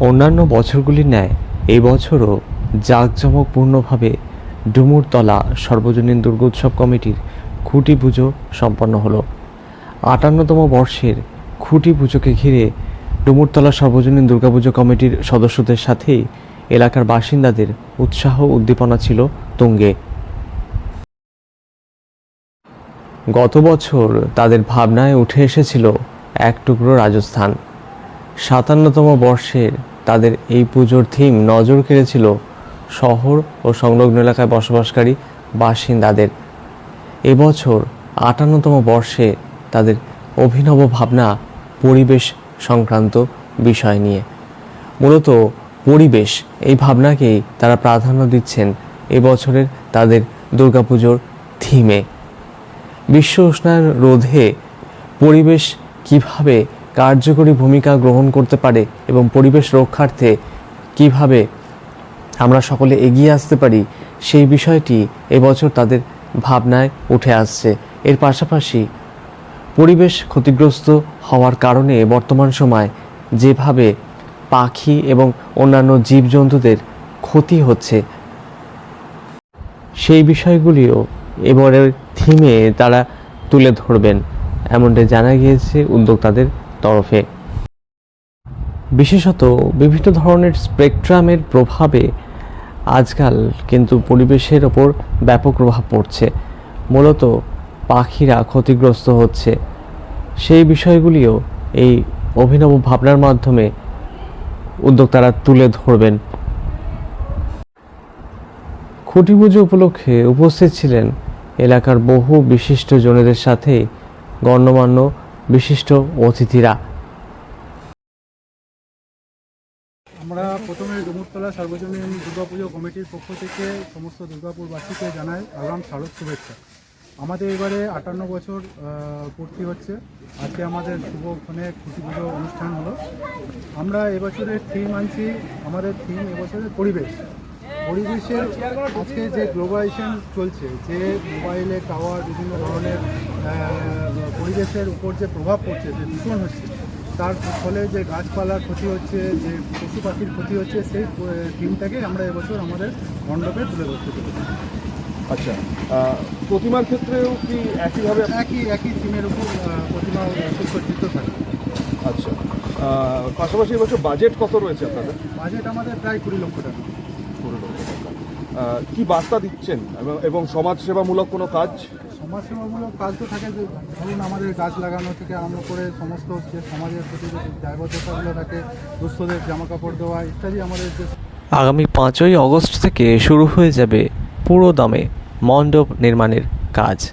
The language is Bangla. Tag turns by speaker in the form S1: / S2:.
S1: অন্যান্য বছরগুলির ন্যায় এই বছরও জাঁকজমকপূর্ণভাবে ডুমুরতলা সর্বজনীন দুর্গোৎসব কমিটির খুঁটি পুজো সম্পন্ন হলো। আটান্নতম বর্ষের খুঁটি পুজোকে ঘিরে ডুমুরতলা সর্বজনীন দুর্গাপুজো কমিটির সদস্যদের সাথেই এলাকার বাসিন্দাদের উৎসাহ উদ্দীপনা ছিল তুঙ্গে। গত বছর তাদের ভাবনায় উঠে এসেছিল এক টুকরো রাজস্থান। সাতান্নতম বর্ষের তাদের এই পুজোর থিম নজর কেড়েছিল শহর ও সংলগ্ন এলাকায় বসবাসকারী বাসিন্দাদের। এবছর আটান্নতম বর্ষে তাদের অভিনব ভাবনা পরিবেশ সংক্রান্ত বিষয় নিয়ে। মূলত পরিবেশ, এই ভাবনাকেই তারা প্রাধান্য দিচ্ছেন এবছরের তাদের দুর্গাপুজোর থিমে বিশ্ব উষ্ণায়ন রোধে পরিবেশ কীভাবে কার্যকরী ভূমিকা গ্রহণ করতে পারে এবং পরিবেশ রক্ষার্থে কীভাবে আমরা সকলে এগিয়ে আসতে পারি, সেই বিষয়টি এবছর তাদের ভাবনায় উঠে আসছে। এর পাশাপাশি পরিবেশ ক্ষতিগ্রস্ত হওয়ার কারণে বর্তমান সময় যেভাবে পাখি এবং অন্যান্য জীবজন্তুদের ক্ষতি হচ্ছে, সেই বিষয়গুলিও এবারের থিমে তারা তুলে ধরবেন এমনটা জানা গিয়েছে উদ্যোক্তাদের তরফে। বিশেষত বিভিন্ন ধরনের স্পেকট্রামের প্রভাবে আজকাল কিন্তু পরিবেশের ওপর ব্যাপক প্রভাব পড়ছে। মূলত পাখিরা ক্ষতিগ্রস্ত হচ্ছে। সেই বিষয়গুলিও এই অভিনব ভাবনার মাধ্যমে উদ্যোক্তারা তুলে ধরবেন। খুঁটি পুজো উপলক্ষে উপস্থিত ছিলেন এলাকার বহু বিশিষ্ট জনেদের সাথে গণ্যমান্য বিশিষ্ট অতিথিরা।
S2: আমরা প্রথমে ডুমুরতলা সার্বজনীন দুর্গাপুজো কমিটির পক্ষ থেকে সমস্ত দুর্গাপুরবাসীকে জানাই আগাম শারদ শুভেচ্ছা। আমাদের এবারে আটান্ন বছর পূর্তি হচ্ছে। আজকে আমাদের শুভক্ষণে খুশি পুজো অনুষ্ঠান হলো। আমরা এবছরের থিম আনছি, আমাদের থিম এবছরের পরিবেশ। পরিবেশের আজকে যে গ্লোবালাইজেশন চলছে যে মোবাইলে টাওয়ার বিভিন্ন ধরনের পরিবেশের উপর যে প্রভাব পড়ছে যে দূষণ হচ্ছে তার ফলে যে গাছপালার ক্ষতি হচ্ছে যে পশু পাখির ক্ষতি হচ্ছে সেই থিমটাকে আমরা এবছর আমাদের মণ্ডপে তুলে ধরতে চলেছি।
S3: আচ্ছা প্রতিমার ক্ষেত্রেও কি একইভাবে
S2: একই একই থিমের উপর প্রতিমা সুসজ্জিত থাকে।
S3: আচ্ছা পাশাপাশি এবছর বাজেট কত রয়েছে আপনাদের?
S2: বাজেট আমাদের প্রায় কুড়ি লক্ষ টাকা।
S3: লক্ষ সরকার কি বার্তা দিচ্ছেন? এবং- এবং সমাজসেবামূলক কোনো কাজ?
S2: সমাজসেবামূলক কাজ তো থাকে যে ধরুন আমাদের গাছ লাগানো থেকে আরম্ভ করে সমস্ত যে সমাজের প্রতি যে দায়বদ্ধতাগুলো থাকে দুঃস্থদের জামা কাপড় দেওয়া ইত্যাদি আমাদের যে
S1: আগামী পাঁচই অগস্ট থেকে শুরু হয়ে যাবে পুরো দামে মণ্ডপ নির্মাণের কাজ।